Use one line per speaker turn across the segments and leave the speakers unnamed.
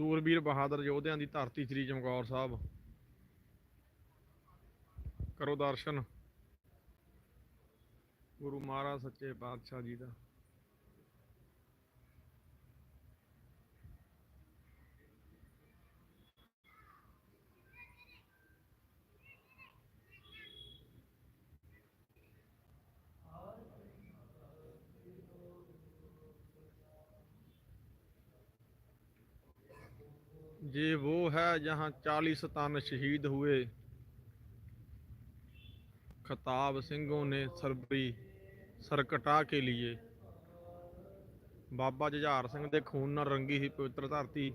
ਸੂਰਬੀਰ ਬਹਾਦਰ ਯੋਧਿਆਂ ਦੀ ਧਰਤੀ ਸ੍ਰੀ ਚਮਕੌਰ ਸਾਹਿਬ। ਕਰੋ ਦਰਸ਼ਨ। ਗੁਰੂ ਮਹਾਰਾਜ ਸੱਚੇ ਪਾਤਸ਼ਾਹ ਜੀ ਦਾ। ये वो है जहाँ चालीस तन शहीद हुए खताब सिंहों ने सरबरी ਸਰਕਟਾ ਕੇ ਲਈ ਬਾਬਾ ਜੁਝਾਰ ਸਿੰਘ ਦੇ ਖੂਨ ਨਾਲ ਰੰਗੀ ਸੀ ਪਵਿੱਤਰ ਧਰਤੀ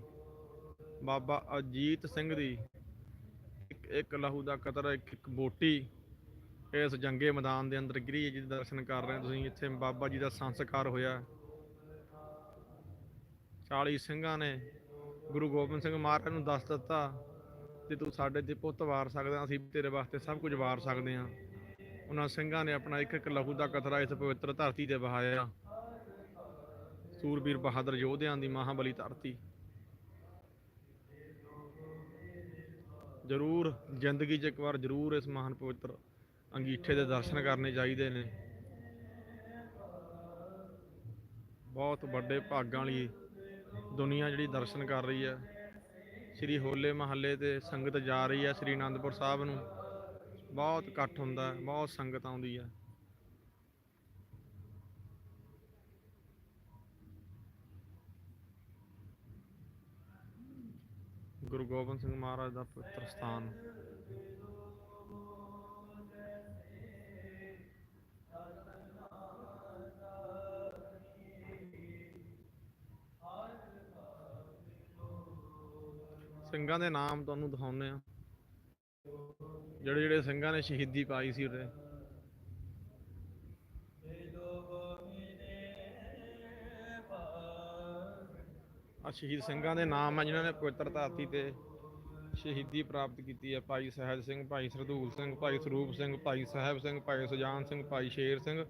ਬਾਬਾ ਅਜੀਤ ਸਿੰਘ ਦੀ ਇੱਕ ਇੱਕ ਲਹੂ ਦਾ ਕਤਰਾ ਇੱਕ ਇੱਕ ਬੋਟੀ ਇਸ ਜੰਗੇ ਮੈਦਾਨ ਦੇ ਅੰਦਰ ਗਿਰੀ ਹੈ ਜਿਹਦੇ ਦਰਸ਼ਨ ਕਰ ਰਹੇ ਹੋ ਤੁਸੀਂ ਇੱਥੇ ਬਾਬਾ ਜੀ ਦਾ ਸੰਸਕਾਰ ਹੋਇਆ 40 ਸਿੰਘਾਂ ਨੇ ਗੁਰੂ ਗੋਬਿੰਦ ਸਿੰਘ ਮਹਾਰਾਜ ਨੂੰ ਦੱਸ ਦਿੱਤਾ ਕਿ ਤੂੰ ਸਾਡੇ ਤੇ ਪੁੱਤ ਵਾਰ ਸਕਦਾ, ਅਸੀਂ ਤੇਰੇ ਵਾਸਤੇ ਸਭ ਕੁਝ ਵਾਰ ਸਕਦੇ ਹਾਂ। ਉਹਨਾਂ ਸਿੰਘਾਂ ਨੇ ਆਪਣਾ ਇੱਕ ਇੱਕ ਲਹੂ ਦਾ ਕਤਰਾ ਇਸ ਪਵਿੱਤਰ ਧਰਤੀ ਤੇ ਵਹਾਇਆ। ਸੂਰਬੀਰ ਬਹਾਦਰ ਯੋਧਿਆਂ ਦੀ ਮਹਾਬਲੀ ਧਰਤੀ। ਜ਼ਰੂਰ ਜ਼ਿੰਦਗੀ 'ਚ ਇੱਕ ਵਾਰ ਜ਼ਰੂਰ ਇਸ ਮਹਾਨ ਪਵਿੱਤਰ ਅੰਗੀਠੇ ਦੇ ਦਰਸ਼ਨ ਕਰਨੇ ਚਾਹੀਦੇ ਨੇ। ਬਹੁਤ ਵੱਡੇ ਭਾਗਾਂ ਵਾਲੀ ਦੁਨੀਆ ਜਿਹੜੀ ਦਰਸ਼ਨ ਕਰ ਰਹੀ ਹੈ ਸ੍ਰੀ ਹੋਲੇ ਮਹੱਲੇ ਤੇ ਸੰਗਤ ਜਾ ਰਹੀ ਹੈ ਸ੍ਰੀ ਅਨੰਦਪੁਰ ਸਾਹਿਬ ਨੂੰ। ਬਹੁਤ ਇਕੱਠ ਹੁੰਦਾ, ਬਹੁਤ ਸੰਗਤ ਆਉਂਦੀ ਹੈ ਗੁਰੂ ਗੋਬਿੰਦ ਸਿੰਘ ਮਹਾਰਾਜ ਦਾ ਪਵਿੱਤਰ ਸਥਾਨ। ਸਿੰਘਾਂ ਦੇ ਨਾਮ ਤੁਹਾਨੂੰ ਦਿਖਾਉਂਦੇ ਆ ਜਿਹੜੇ ਜਿਹੜੇ ਸਿੰਘਾਂ ਨੇ ਸ਼ਹੀਦੀ ਪਾਈ ਸੀ ਉਰੇ ਆ ਸ਼ਹੀਦ ਸਿੰਘਾਂ ਦੇ ਨਾਮ ਆ ਜਿਨ੍ਹਾਂ ਨੇ ਪਵਿੱਤਰ ਧਰਤੀ ਤੇ ਸ਼ਹੀਦੀ ਪ੍ਰਾਪਤ ਕੀਤੀ ਹੈ ਭਾਈ ਸਹਿਜ ਸਿੰਘ ਭਾਈ ਸਰਦੂਲ ਸਿੰਘ ਭਾਈ ਸਰੂਪ ਸਿੰਘ ਭਾਈ ਸਾਹਿਬ ਸਿੰਘ ਭਾਈ ਸੁਜਾਨ ਸਿੰਘ ਭਾਈ ਸ਼ੇਰ ਸਿੰਘ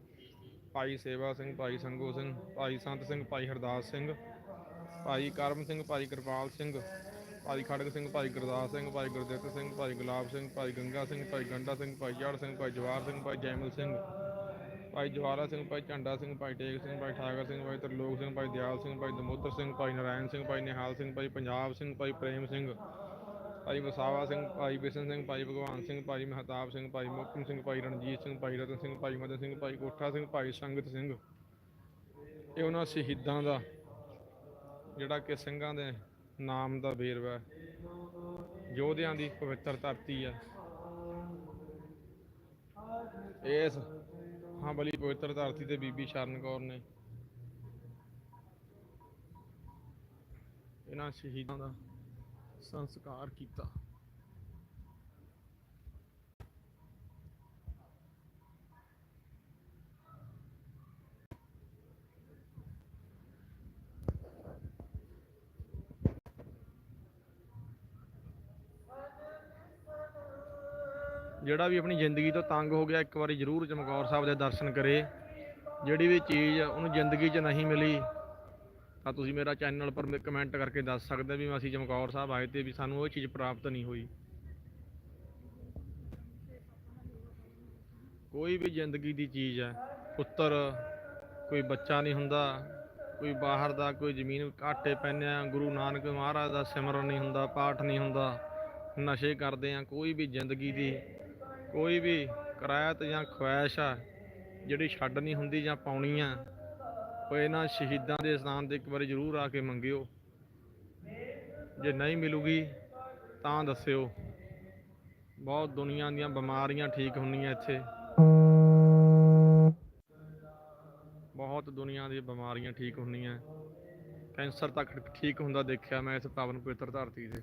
ਭਾਈ ਸੇਵਾ ਸਿੰਘ ਭਾਈ ਸੰਗੋ ਸਿੰਘ ਭਾਈ ਸੰਤ ਸਿੰਘ ਭਾਈ ਹਰਦਾਸ ਸਿੰਘ ਭਾਈ ਕਰਮ ਸਿੰਘ ਭਾਈ ਕਿਰਪਾਲ ਸਿੰਘ ਭਾਈ ਖੜਗ ਸਿੰਘ ਭਾਈ ਗੁਰਦਾਸ ਸਿੰਘ ਭਾਈ ਗੁਰਦਿੱਤ ਸਿੰਘ ਭਾਈ ਗੁਲਾਬ ਸਿੰਘ ਭਾਈ ਗੰਗਾ ਸਿੰਘ ਭਾਈ ਗੰਡਾ ਸਿੰਘ ਭਾਈ ਜੜ ਸਿੰਘ ਭਾਈ ਜਵਾਰ ਸਿੰਘ ਭਾਈ ਜੈਮਲ ਸਿੰਘ ਭਾਈ ਜਵਾਰਾ ਸਿੰਘ ਭਾਈ ਝੰਡਾ ਸਿੰਘ ਭਾਈ ਟੇਕ ਸਿੰਘ ਭਾਈ ਠਾਕਰ ਸਿੰਘ ਭਾਈ ਤਰਲੋਕ ਸਿੰਘ ਭਾਈ ਦਿਆਲ ਸਿੰਘ ਭਾਈ ਦਮੋਦਰ ਸਿੰਘ ਭਾਈ ਨਰਾਇਣ ਸਿੰਘ ਭਾਈ ਨਿਹਾਲ ਸਿੰਘ ਭਾਈ ਪੰਜਾਬ ਸਿੰਘ ਭਾਈ ਪ੍ਰੇਮ ਸਿੰਘ ਭਾਈ ਵਸਾਵਾ ਸਿੰਘ ਭਾਈ ਬਿਸ਼ਨ ਸਿੰਘ ਭਾਈ ਭਗਵਾਨ ਸਿੰਘ ਭਾਈ ਮਹਤਾਬ ਸਿੰਘ ਭਾਈ ਮੋਕਮ ਸਿੰਘ ਭਾਈ ਰਣਜੀਤ ਸਿੰਘ ਭਾਈ ਰਤਨ ਸਿੰਘ ਭਾਈ ਮਦਨ ਸਿੰਘ ਭਾਈ ਕੋਠਾ ਸਿੰਘ ਭਾਈ ਸੰਗਤ ਸਿੰਘ ਇਹ ਉਹਨਾਂ ਸ਼ਹੀਦਾਂ ਦਾ ਜਿਹੜਾ ਕਿ ਸਿੰਘਾਂ ਦੇ ਨਾਮ ਦਾ ਵੇਰਵਾ ਯੋਧਿਆਂ ਦੀ ਪਵਿੱਤਰ ਧਰਤੀ ਹੈ। ਇਸ ਹਾਂ ਬਲੀ ਪਵਿੱਤਰ ਧਰਤੀ ਤੇ ਬੀਬੀ ਸ਼ਰਨ ਕੌਰ ਨੇ ਇਹਨਾਂ ਸ਼ਹੀਦਾਂ ਦਾ ਸੰਸਕਾਰ ਕੀਤਾ। ਜਿਹੜਾ ਵੀ ਆਪਣੀ ਜ਼ਿੰਦਗੀ ਤੋਂ ਤੰਗ ਹੋ ਗਿਆ, ਇੱਕ ਵਾਰੀ ਜ਼ਰੂਰ ਚਮਕੌਰ ਸਾਹਿਬ ਦੇ ਦਰਸ਼ਨ ਕਰੇ। ਜਿਹੜੀ ਵੀ ਚੀਜ਼ ਉਹਨੂੰ ਜ਼ਿੰਦਗੀ 'ਚ ਨਹੀਂ ਮਿਲੀ, ਤਾਂ ਤੁਸੀਂ ਮੇਰਾ ਚੈਨਲ ਪਰ ਕਮੈਂਟ ਕਰਕੇ ਦੱਸ ਸਕਦੇ ਵੀ ਅਸੀਂ ਚਮਕੌਰ ਸਾਹਿਬ ਆਏ ਤੇ ਵੀ ਸਾਨੂੰ ਉਹ ਚੀਜ਼ ਪ੍ਰਾਪਤ ਨਹੀਂ ਹੋਈ। ਕੋਈ ਵੀ ਜ਼ਿੰਦਗੀ ਦੀ ਚੀਜ਼ ਹੈ ਪੁੱਤਰ, ਕੋਈ ਬੱਚਾ ਨਹੀਂ ਹੁੰਦਾ, ਕੋਈ ਬਾਹਰ ਦਾ, ਕੋਈ ਜ਼ਮੀਨ ਘਾਟੇ ਪੈਂਦੇ ਆ, ਗੁਰੂ ਨਾਨਕ ਮਹਾਰਾਜ ਦਾ ਸਿਮਰਨ ਨਹੀਂ ਹੁੰਦਾ, ਪਾਠ ਨਹੀਂ ਹੁੰਦਾ, ਨਸ਼ੇ ਕਰਦੇ ਆ, ਕੋਈ ਵੀ ਜ਼ਿੰਦਗੀ ਦੀ ਕੋਈ ਵੀ ਕਰਾਇਤ ਜਾਂ ਖੁਆਇਸ਼ ਆ, ਜਿਹੜੀ ਛੱਡਣੀ ਹੁੰਦੀ ਜਾਂ ਪਾਉਣੀ ਆ, ਉਹ ਇਹਨਾਂ ਸ਼ਹੀਦਾਂ ਦੇ ਸਥਾਨ ਤੇ ਇੱਕ ਵਾਰੀ ਜ਼ਰੂਰ ਆ ਕੇ ਮੰਗਿਓ। ਜੇ ਨਹੀਂ ਮਿਲੂਗੀ, ਤਾਂ ਦੱਸਿਓ। ਬਹੁਤ ਦੁਨੀਆ ਦੀਆਂ ਬਿਮਾਰੀਆਂ ਠੀਕ ਹੁੰਦੀਆਂ ਇੱਥੇ। ਬਹੁਤ ਦੁਨੀਆ ਦੀਆਂ ਬਿਮਾਰੀਆਂ ਠੀਕ ਹੁੰਦੀਆਂ। ਕੈਂਸਰ ਤੱਕ ਠੀਕ ਹੁੰਦਾ ਦੇਖਿਆ ਮੈਂ ਇਸ ਪਾਵਨ ਪਵਿੱਤਰ ਧਰਤੀ ਤੇ।